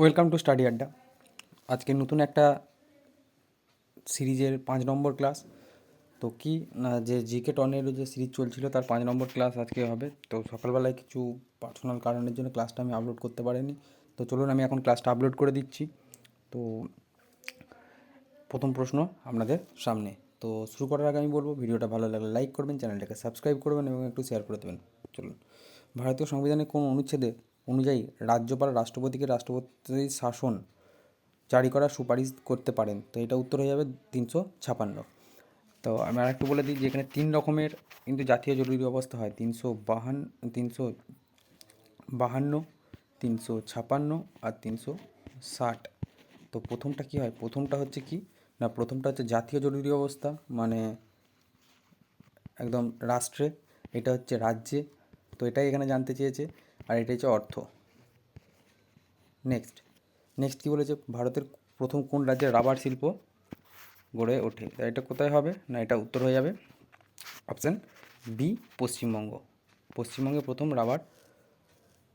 Welcome to study আড্ডা। আজকে নতুন একটা সিরিজের পাঁচ নম্বর ক্লাস। তো কি, না, যে জিকে টনের যে সিরিজ চলছিল, তার পাঁচ নম্বর ক্লাস আজকে হবে। তো সকালবেলায় কিছু পার্সোনাল কারণের জন্য ক্লাসটা আমি আপলোড করতে পারিনি। তো চলুন, আমি এখন ক্লাসটা আপলোড করে দিচ্ছি। তো প্রথম প্রশ্ন আপনাদের সামনে। তো শুরু করার আগে আমি বলব, ভিডিওটা ভালো লাগলে লাইক করবেন, চ্যানেলটাকে সাবস্ক্রাইব করবেন এবং একটু শেয়ার করে দেবেন। চলুন, ভারতীয় সংবিধানের কোন অনুচ্ছেদে অনুযায়ী রাজ্যপাল রাষ্ট্রপতিকে রাষ্ট্রপতি শাসন জারি করার সুপারিশ করতে পারেন। তো এটা উত্তর হয়ে যাবে তিনশো ছাপান্ন। তো আমি আর একটু বলে দিই যে এখানে তিন রকমের কিন্তু জাতীয় জরুরি অবস্থা হয়, তিনশো বাহান্ন তিনশো বাহান্ন, তিনশো ছাপান্ন আর তিনশো ষাট। তো প্রথমটা কি হয়? প্রথমটা হচ্ছে কি? না, প্রথমটা হচ্ছে জাতীয় জরুরি অবস্থা মানে একদম রাষ্ট্রে, এটা হচ্ছে রাজ্যে। তো এটাই এখানে জানতে চেয়েছে। আর এটা হচ্ছে অর্থ। নেক্সট নেক্সট কী বলেছে? ভারতের প্রথম কোন রাজ্যে রাবার শিল্প গড়ে ওঠে? এটা কোথায় হবে? না এটা উত্তর হয়ে যাবে। Option B Paschimbanga. পশ্চিমবঙ্গে প্রথম রাবার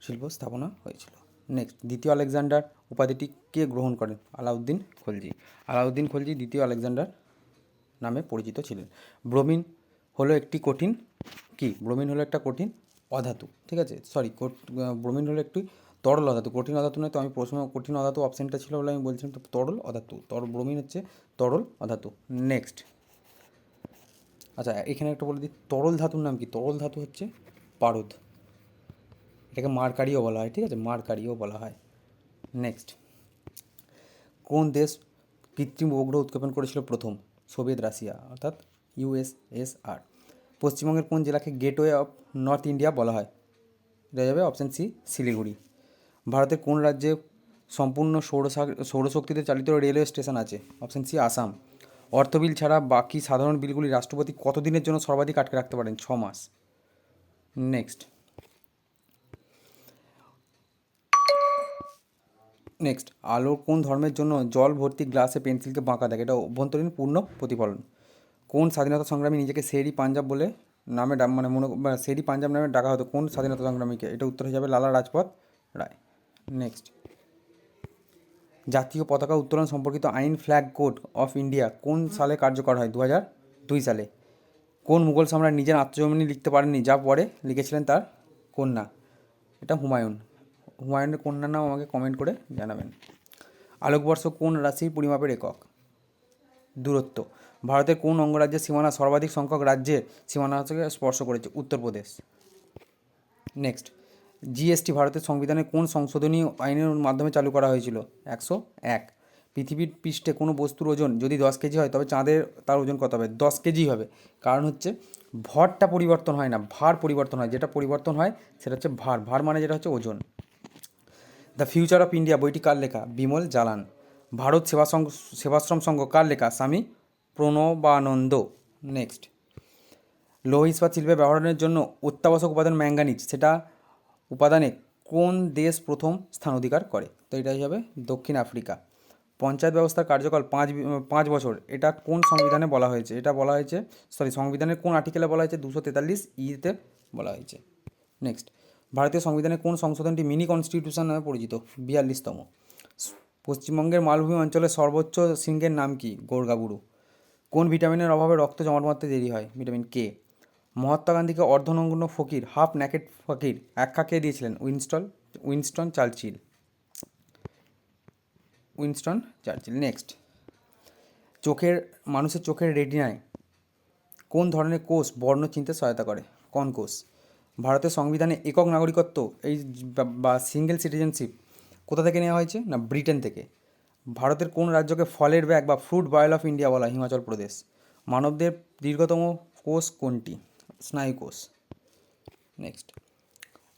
শিল্প স্থাপনা হয়েছিল। নেক্সট দ্বিতীয় আলেকজান্ডার উপাধিটি কে গ্রহণ করেন? আলাউদ্দিন খলজি। আলাউদ্দিন খলজি দ্বিতীয় আলেকজান্ডার নামে পরিচিত ছিলেন। ব্রোমিন হলো একটি কঠিন কি? ব্রোমিন হলো একটা কঠিন অধাতু, ঠিক আছে? সরি ব্রোমিন হলো একটি তরল অধাতু। কঠিন অধাতু নয় তো আমি প্রশ্ন, কঠিন অধাতু অপশানটা ছিল বলে আমি বলছিলাম তো তরল অধাতু তরল ব্রোমিন হচ্ছে তরল অধাতু। নেক্সট আচ্ছা এখানে একটা বলে দিই, তরল ধাতুর নাম কি? তরল ধাতু হচ্ছে পারদ। এটাকে মার্কারিও বলা হয়, ঠিক আছে? মার্কারিও বলা হয়। নেক্সট কোন দেশ কৃত্রিম উপগ্রহ উৎক্ষেপণ করেছিল প্রথম? সোভিয়েত রাশিয়া, অর্থাৎ ইউএসএসআর পশ্চিমবঙ্গের কোন জেলাকে গেটওয়ে অফ নর্থ ইন্ডিয়া বলা হয়? এটা যাবে অপশান সি, শিলিগুড়ি। ভারতের কোন রাজ্যে সম্পূর্ণ সৌরশা- সৌরশক্তিতে চালিত রেলওয়ে স্টেশন আছে? Option C, Assam. অর্থ বিল ছাড়া বাকি সাধারণ বিলগুলি রাষ্ট্রপতি কতদিনের জন্য সর্বাধিক আটকে রাখতে পারেন? ছ মাস। নেক্সট। নেক্সট। আলোর কোন ধর্মের জন্য জল ভর্তি গ্লাসে পেন্সিলকে বাঁকা দেখে এটা অভ্যন্তরীণ পূর্ণ প্রতিফলন। কোন স্বাধীনতা সংগ্রামী নিজেকে শেরি পাঞ্জাব বলে নামে মানে মনে শেরি পাঞ্জাব নামে ডাকা হতো? কোন স্বাধীনতা সংগ্রামীকে? এটা উত্তর হয়ে যাবে লালা রাজপথ রায়। নেক্সট জাতীয় পতাকা উত্তোলন সম্পর্কিত আইন ফ্ল্যাগ কোড অফ ইন্ডিয়া কোন সালে কার্যকর হয়? দু দুই সালে। কোন মুঘল সম্রাট নিজের আত্মজীবনী লিখতে পারেননি? যা পরে লিখেছিলেন তার কন্যা। এটা হুমায়ুন। হুমায়ুনের কন্যার নাম আমাকে কমেন্ট করে জানাবেন। আলোকবর্ষ কোন রাশির পরিমাপের একক? দূরত্ব। ভারতের কোন অঙ্গরাজ্যের সীমানা সর্বাধিক সংখ্যক রাজ্যের সীমানাকে স্পর্শ করেছে? উত্তরপ্রদেশ। নেক্সট জিএসটি ভারতের সংবিধানের কোন সংশোধনী আইনের মাধ্যমে চালু করা হয়েছিল? একশো এক। পৃথিবীর পৃষ্ঠে কোনো বস্তুর ওজন যদি দশ কেজি হয়, তবে চাঁদের তার ওজন কত হবে? দশ কেজি হবে। কারণ হচ্ছে, ভরটা পরিবর্তন হয় না, ভার পরিবর্তন হয়। যেটা পরিবর্তন হয়, সেটা হচ্ছে ভার। ভার মানে যেটা হচ্ছে ওজন। দ্য ফিউচার অফ ইন্ডিয়া বইটি কার লেখা? বিমল জালান। ভারত সেবা সংঘ সেবাশ্রম সংঘ কার লেখা? স্বামী প্রণবানন্দ। নেক্সট। লৌহ ইস্পাত শিল্পে ব্যবহারের জন্য অত্যাবশ্যক উপাদান ম্যাঙ্গানিজ। সেটা উপাদানে কোন দেশ প্রথম স্থান অধিকার করে? তো এটা হিসাবে দক্ষিণ আফ্রিকা। পঞ্চায়েত ব্যবস্থার কার্যকাল পাঁচ পাঁচ বছর। এটা কোন সংবিধানে বলা হয়েছে? এটা বলা হয়েছে সরি সংবিধানের কোন আর্টিকেলে বলা হয়েছে? দুশো তেতাল্লিশ ইতে বলা হয়েছে। নেক্সট। ভারতীয় সংবিধানের কোন সংশোধনটি মিনি কনস্টিটিউশন নামে পরিচিত? বিয়াল্লিশতম। পশ্চিমবঙ্গের মালভূমি অঞ্চলের সর্বোচ্চ শৃঙ্গের নাম কি? গোর্গাবুরু। কোন ভিটামিনের অভাবে রক্ত জমাট বাঁধতে দেরি হয়? Vitamin K. মহাত্মা গান্ধীকে অর্ধনগ্ন ফকির, হাফ ন্যাকেট ফকির আখ্যা কে দিয়েছিলেন Winston Winston Churchill. Winston Churchill, next. চোখের, মানুষের চোখের রেটিনায় কোন ধরনের কোষ বর্ণ চিনতে সহায়তা করে? কোন কোষ ভারতের সংবিধানে একক নাগরিকত্ব এই বা, সিঙ্গেল সিটিজেনশিপ কোথা থেকে নেওয়া হয়েছে? না, ব্রিটেন থেকে। ভারতের কোন রাজ্যকে ফলের ব্যাগ বা ফ্রুট বয়েল অফ ইন্ডিয়া বলা হিমাচল প্রদেশ। মানবদের দীর্ঘতম কোষ কোনটি? স্নায়ু কোষ নেক্সট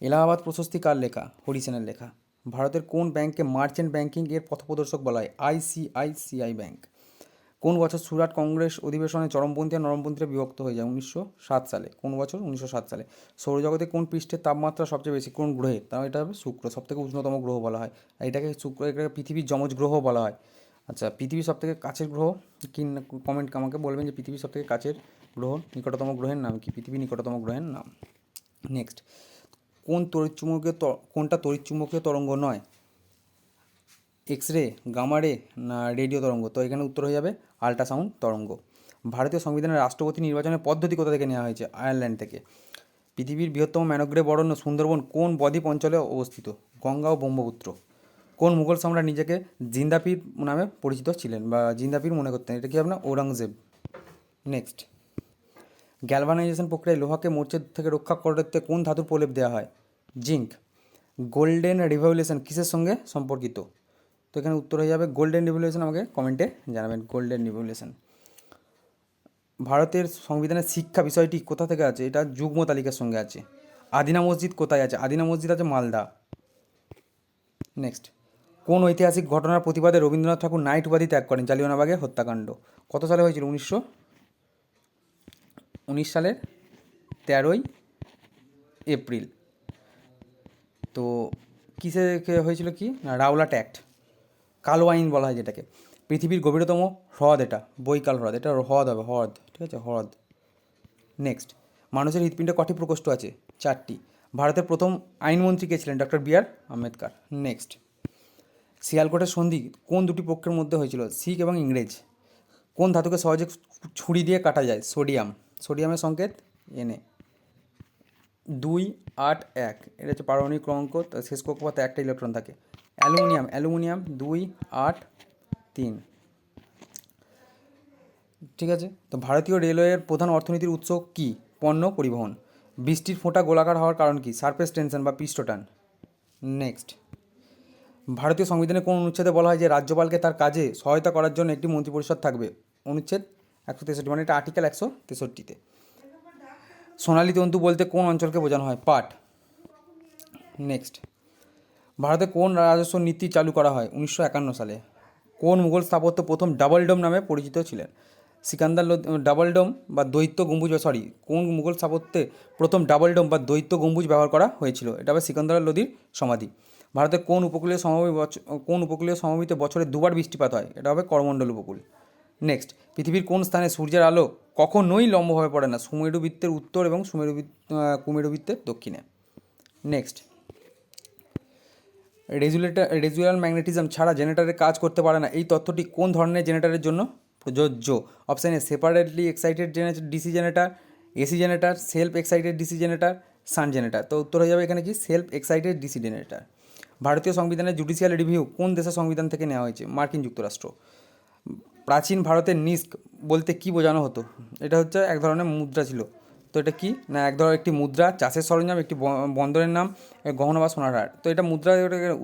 এলাহাবাদ প্রশস্তি কার লেখা? হরিসেনের লেখা। ভারতের কোন ব্যাংককে মার্চেন্ট ব্যাংকিং এর পথপ্রদর্শক বলা হয়? ICICI bank. কোন বছর সুরাট কংগ্রেস অধিবেশনে চরমপন্থী আর নরমপন্থীরা বিভক্ত হয়ে যায়? উনিশশো সাত সালে। কোন বছর? উনিশশো সাত সালে। সৌরজগতে কোন পৃষ্ঠের তাপমাত্রা সবচেয়ে বেশি? কোন গ্রহে তাও এটা হবে শুক্র, সবথেকে উষ্ণতম গ্রহ বলা হয়। এটাকে শুক্র, এটাকে পৃথিবীর যমজ গ্রহ বলা হয়। আচ্ছা পৃথিবীর সবথেকে কাছের গ্রহ? কি কমেন্ট আমাকে বলবেন যে পৃথিবীর সবথেকে কাছের গ্রহ? নিকটতম গ্রহের নাম কি? পৃথিবীর নিকটতম গ্রহের নাম। নেক্সট কোন তড়িৎচুম্বকীয় কোনটা তড়িৎচুম্বকীয় তরঙ্গ নয়? এক্স রে গামা রে না রেডিও তরঙ্গ? তো এখানে উত্তর হয়ে যাবে আল্ট্রাসাউন্ড তরঙ্গ। ভারতীয় সংবিধানের রাষ্ট্রপতি নির্বাচনের পদ্ধতি কোথা থেকে নেওয়া হয়েছে? আয়ারল্যান্ড থেকে। পৃথিবীর বৃহত্তম ম্যানগ্রে বরণ্য সুন্দরবন কোন বদ্বীপ অঞ্চলে অবস্থিত? গঙ্গা ও ব্রহ্মপুত্র। কোন মুঘল সম্রাট নিজেকে জিন্দাপীর নামে পরিচিত ছিলেন বা জিন্দাপীর মনে করতেন? এটা কি আপনার ঔরঙ্গজেব। নেক্সট। গ্যালভানাইজেশন প্রক্রিয়ায় লোহাকে মোর্চের থেকে রক্ষা করতে কোন ধাতুর প্রলেপ দেওয়া হয়? জিঙ্ক। গোল্ডেন রিভলিউশন কিসের সঙ্গে সম্পর্কিত? তো এখানে উত্তর হয়ে যাবে গোল্ডেন রিভলিউশন আমাকে কমেন্টে জানাবেন গোল্ডেন রিভলিউশন ভারতের সংবিধানের শিক্ষা বিষয়টি কোথা থেকে আছে? এটা যুগ্ম তালিকার সঙ্গে আছে। আদিনা মসজিদ কোথায় আছে? আদিনা মসজিদ আছে মালদা। নেক্সট কোন ঐতিহাসিক ঘটনার প্রতিবাদে রবীন্দ্রনাথ ঠাকুর নাইট উপাধি ত্যাগ করেন? জালিয়ানবাগের হত্যাকাণ্ড। কত সালে হয়েছিল? উনিশশো উনিশ সালের তেরোই এপ্রিল। তো কিসে হয়েছিল কি? না, রাওলাট অ্যাক্ট। কালো আইন বলা হয় যেটাকে। পৃথিবীর গভীরতম হ্রদ এটা, বৈকাল হ্রদ, এটা হ্রদ হবে, হ্রদ, ঠিক আছে, হ্রদ। নেক্সট মানুষের হৃৎপিণ্ডে কটি প্রকোষ্ঠ আছে? চারটি। ভারতের প্রথম আইনমন্ত্রী কে ছিলেন? Doctor B R Ambedkar. Next শিয়ালকোটের সন্ধি কোন দুটি পক্ষের মধ্যে হয়েছিল? শিখ এবং ইংরেজ। কোন ধাতুকে সহজে ছুরি দিয়ে কাটা যায়? সোডিয়াম। সোডিয়ামের সংকেত এনে দুই আট এক, এটা হচ্ছে পারমাণবিক ক্রমাঙ্ক শেষ কক্ষপথে একটা ইলেকট্রন থাকে। অ্যালুমিনিয়াম অ্যালুমিনিয়াম দুই, আট, তিন। ঠিক আছে? তো ভারতীয় রেলওয়ের প্রধান অর্থনীতির উৎস কী? পণ্য পরিবহন। বৃষ্টির ফোঁটা গোলাকার হওয়ার কারণ কি? সারফেস টেনশন বা পৃষ্ঠটান? নেক্সট। ভারতীয় সংবিধানে কোন অনুচ্ছেদে বলা হয় যে রাজ্যপালকে তার কাজে সহায়তা করার জন্য একটি মন্ত্রিপরিষদ থাকবে? অনুচ্ছেদ একশো তেষট্টি মানে এটা আর্টিকেল একশো তেষট্টিতে। সোনালী তন্তু বলতে কোন অঞ্চলকে বোঝানো হয়? পাট। নেক্সট। ভারতে কোন রাজস্ব নীতি চালু করা হয়? উনিশশো একান্ন সালে। কোন মুঘল স্থাপত্য প্রথম ডাবল ডোম নামে পরিচিত ছিলেন? সিকান্দার ডাবল ডোম বা দৈত্য গম্বুজ সরি কোন মুঘল স্থাপত্যে প্রথম ডাবল ডোম বা দৈত্য গম্বুজ ব্যবহার করা হয়েছিল? এটা হবে সিকান্দার লোধির সমাধি। ভারতের কোন উপকূলীয় সমভূমি কোন উপকূলীয় সমভূমিতে বছরে দুবার বৃষ্টিপাত হয়? এটা হবে করমণ্ডল উপকূল। নেক্সট পৃথিবীর কোন স্থানে সূর্যের আলো কখনোই লম্বভাবে পড়ে না? সুমেরু বৃত্তের উত্তর এবং সুমেরু কুমেরু বৃত্তের দক্ষিণে। নেক্সট রেজুলেটার রেজুয়াল ম্যাগনেটিজম ছাড়া জেনারেটরের কাজ করতে পারে না। এই তথ্যটি কোন ধরনের জেনারেটরের জন্য প্রযোজ্য? Option separately excited DC generator AC generator self excited DC generator shunt generator তো উত্তর হয়ে যাবে এখানে কি? সেলফ এক্সাইটেড ডিসি জেনারেটর ভারতীয় সংবিধানের জুডিশিয়াল রিভিউ কোন দেশের সংবিধান থেকে নেওয়া হয়েছে? মার্কিন যুক্তরাষ্ট্র। প্রাচীন ভারতের নিস্ক বলতে কি বোঝানো হতো? এটা হচ্ছে এক ধরনের মুদ্রা ছিল। তো এটা কি? না, এক ধরনের একটি মুদ্রা, চাষের সরঞ্জাম, একটি বন্দরের নাম গহনা বা সোনার হার। তো এটা মুদ্রা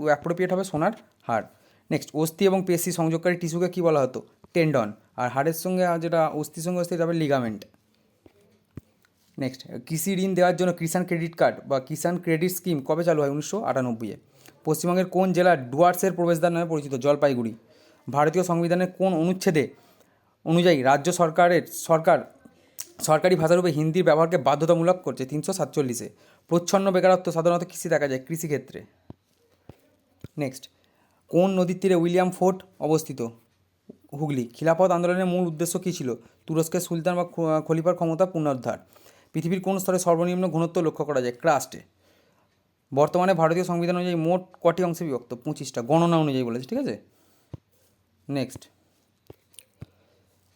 অ্যাপ্রোপ্রিয়েট হবে সোনার হার। নেক্সট অস্থি এবং পেশি সংযোগকারী টিস্যুকে কী বলা হতো? টেন্ডন আর হাড়ের সঙ্গে যেটা অস্থির সঙ্গে অস্থি হবে লিগামেন্ট নেক্সট কৃষি ঋণ দেওয়ার জন্য কিষাণ ক্রেডিট কার্ড বা কিষাণ ক্রেডিট স্কিম কবে চালু হয়? উনিশশো আটানব্বইয়ে। পশ্চিমবঙ্গের কোন জেলা ডুয়ার্সের প্রবেশদ্বার নামে পরিচিত? জলপাইগুড়ি। ভারতীয় সংবিধানের কোন অনুচ্ছেদে অনুযায়ী রাজ্য সরকারের, সরকার সরকারি ভাষারূপে হিন্দির ব্যবহারকে বাধ্যতামূলক করছে তিনশো সাতচল্লিশে। প্রচ্ছন্ন বেকারত্ব সাধারণত কৃষি দেখা যায়, কৃষিক্ষেত্রে। নেক্সট কোন নদীর তীরে উইলিয়াম ফোর্ট অবস্থিত? হুগলি, খিলাফত আন্দোলনের মূল উদ্দেশ্য কী ছিল? তুরস্কের সুলতান বা খলিফার ক্ষমতা পুনরুদ্ধার। পৃথিবীর কোন স্তরে সর্বনিম্ন ঘনত্ব লক্ষ্য করা যায়? ক্রাস্টে। বর্তমানে ভারতীয় সংবিধান অনুযায়ী মোট কটি অংশে বিভক্ত? পঁচিশটা। গণনা অনুযায়ী বলেছে, ঠিক আছে? নেক্সট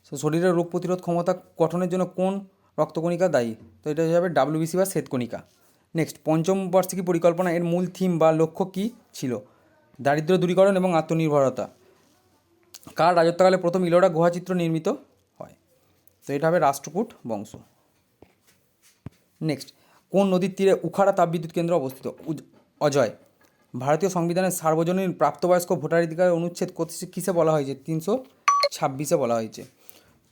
সো শরীরের রোগ প্রতিরোধ ক্ষমতা গঠনের জন্য কোন রক্তকণিকা দায়ী? তো এটা হয়ে যাবে ডাব্লিউবিসি বা শ্বেতকণিকা। নেক্সট পঞ্চম বার্ষিকী পরিকল্পনা, এর মূল থিম বা লক্ষ্য কী ছিল? দারিদ্র দূরীকরণ এবং আত্মনির্ভরতা। কার রাজত্বকালে প্রথম ইলোরা গুহাচিত্র নির্মিত হয়? তো এটা হবে রাষ্ট্রকূট বংশ। নেক্সট কোন নদীর তীরে উখাড়া তাপবিদ্যুৎ কেন্দ্র অবস্থিত? অজয়। ভারতীয় সংবিধানের সার্বজনীন প্রাপ্তবয়স্ক ভোটাধিকার অনুচ্ছেদ কিসে বলা হয়েছে তিনশো ছাব্বিশে বলা হয়েছে।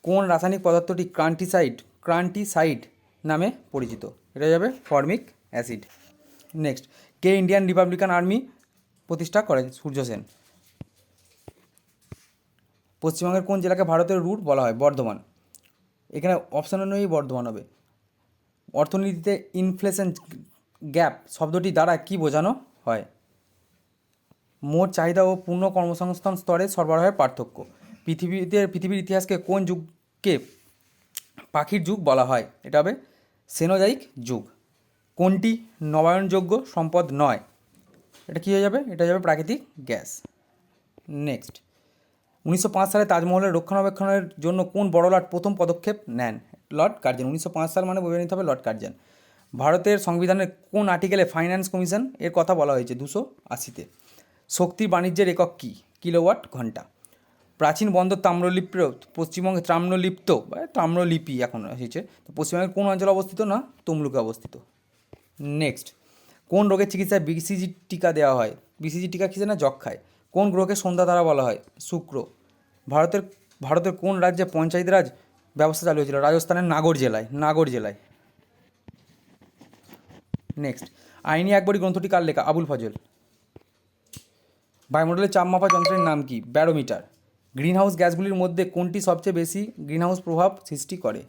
কোন রাসায়নিক পদার্থটি ক্রান্টিসাইড ক্রান্টিসাইড নামে পরিচিত? এটা যাবে ফর্মিক অ্যাসিড। নেক্সট, কে ইন্ডিয়ান রিপাবলিকান আর্মি প্রতিষ্ঠা করেন সূর্য সেন? পশ্চিমবঙ্গের কোন জেলাকে ভারতের রুট বলা হয়? বর্ধমান। এখানে অপশন অনুযায়ী বর্ধমান হবে। অর্থনীতিতে ইনফ্লেশন গ্যাপ শব্দটি দ্বারা কি বোঝানো হয়? মোট চাহিদা ও পূর্ণ কর্মসংস্থান স্তরে সরবরাহের পার্থক্য। পৃথিবীতে, পৃথিবীর ইতিহাসকে কোন যুগকে পাখির যুগ বলা হয়? এটা হবে সেনোজাইক যুগ। কোনটি নবায়নযোগ্য সম্পদ নয়? এটা কী হয়ে যাবে? এটা যাবে প্রাকৃতিক গ্যাস। নেক্সট। উনিশশো পাঁচ সালে তাজমহলের রক্ষণাবেক্ষণের জন্য কোন বড় লর্ড প্রথম পদক্ষেপ নেন? Lord Curzon. উনিশশো পাঁচ সাল মানে বুঝে নিতে হবে লর্ড কার্জন। ভারতের সংবিধানের কোন আর্টিকেলে ফাইন্যান্স কমিশন এর কথা বলা হয়েছে? দুশো আশিতে। শক্তির বাণিজ্যের একক কী? কিলোওয়াট ঘণ্টা। প্রাচীন বন্দর তাম্রলিপ্ত পশ্চিমবঙ্গে তাম্রলিপ্ত, বা তাম্রলিপি এখন এসেছে। তো পশ্চিমবঙ্গের কোন অঞ্চলে অবস্থিত না? তমলুকে অবস্থিত। নেক্সট কোন রোগের চিকিৎসায় বিসিজি টিকা দেওয়া হয়? বিসিজি টিকা কিসে না? যক্ষায় কোন গ্রহকে সন্ধ্যা তারা বলা হয়? শুক্র। ভারতের ভারতের কোন রাজ্যে পঞ্চায়েত রাজ ব্যবস্থা চালু হয়েছিল? রাজস্থানের নাগর জেলায় নাগর জেলায়। নেক্সট আইনি একবারই গ্রন্থটি কার লেখা? আবুল ফজল। বায়ুমণ্ডলের চাপ মাপা যন্ত্রের নাম কি? ব্যারোমিটার। গ্রিনহাউস গ্যাসগুলির মধ্যে কোনটি সবচেয়ে বেশি গ্রিনহাউস প্রভাব সৃষ্টি করে?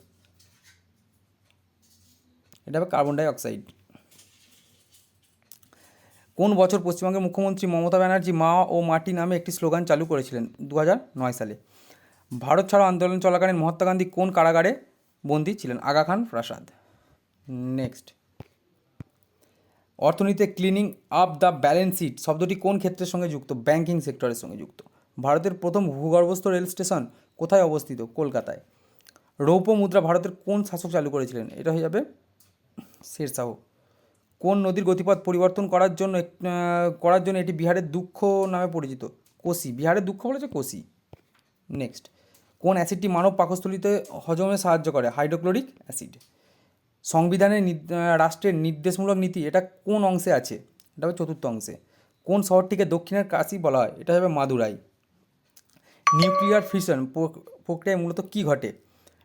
এটা হবে কার্বন ডাই অক্সাইড কোন বছর পশ্চিমবঙ্গের মুখ্যমন্ত্রী মমতা ব্যানার্জি মা ও মাটি নামে একটি স্লোগান চালু করেছিলেন দু নয় সালে? ভারত ছাড়ো আন্দোলন চলাকালীন মহাত্মা গান্ধী কোন কারাগারে বন্দী ছিলেন? আগা খান, প্রাসাদ। নেক্সট। অর্থনীতিতে cleaning up the balance sheet শব্দটি কোন ক্ষেত্রের সঙ্গে যুক্ত? ব্যাংকিং সেক্টরের সঙ্গে যুক্ত। ভারতের প্রথম ভূগর্ভস্থ রেল স্টেশন কোথায় অবস্থিত? কলকাতায়। রৌপ্য মুদ্রা ভারতের কোন শাসক চালু করেছিলেন? এটা হয়ে যাবে শেরশাহ কোন নদীর গতিপথ পরিবর্তন করার জন্য করার জন্য এটি বিহারের দুঃখ নামে পরিচিত? কোসি। বিহারের দুঃখ বলেছে কোসি। নেক্সট। কোন অ্যাসিডটি মানব পাকস্থলিতে হজমে সাহায্য করে? Hydrochloric acid. সংবিধানের রাষ্ট্রের নির্দেশমূলক নীতি, এটা কোন অংশে আছে? এটা হবে চতুর্থ অংশে। কোন শহরটিকে দক্ষিণের কাশি বলা হয়? এটা হবে মাদুরাই। নিউক্লিয়ার ফিশন প্রক্রিয়ায় মূলত কী ঘটে?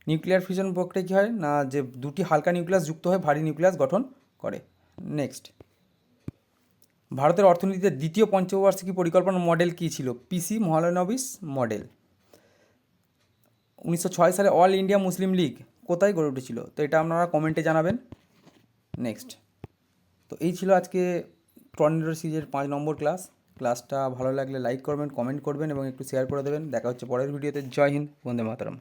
নিউক্লিয়ার ফিশন প্রক্রিয়া কী হয়? না, যে দুটি হালকা নিউক্লিয়াস যুক্ত হয়ে ভারী নিউক্লিয়াস গঠন করে। নেক্সট ভারতের অর্থনীতিতে দ্বিতীয় পঞ্চবার্ষিকী পরিকল্পনা মডেল কী ছিল? পিসি মহালনবিস মডেল উনিশশো ছয় সালে অল ইন্ডিয়া মুসলিম লীগ কোথায় গড়ে উঠেছিল? তো এটা আপনারা কমেন্টে জানাবেন। নেক্সট তো এই ছিল আজকে টর্নেডো সিরিজের পাঁচ নম্বর ক্লাস ক্লাসটা ভালো লাগলে লাইক করবেন কমেন্ট করবেন এবং একটু শেয়ার করে দেবেন। দেখা হচ্ছে পরের ভিডিওতে জয় হিন্দ, বন্দে মাতরম।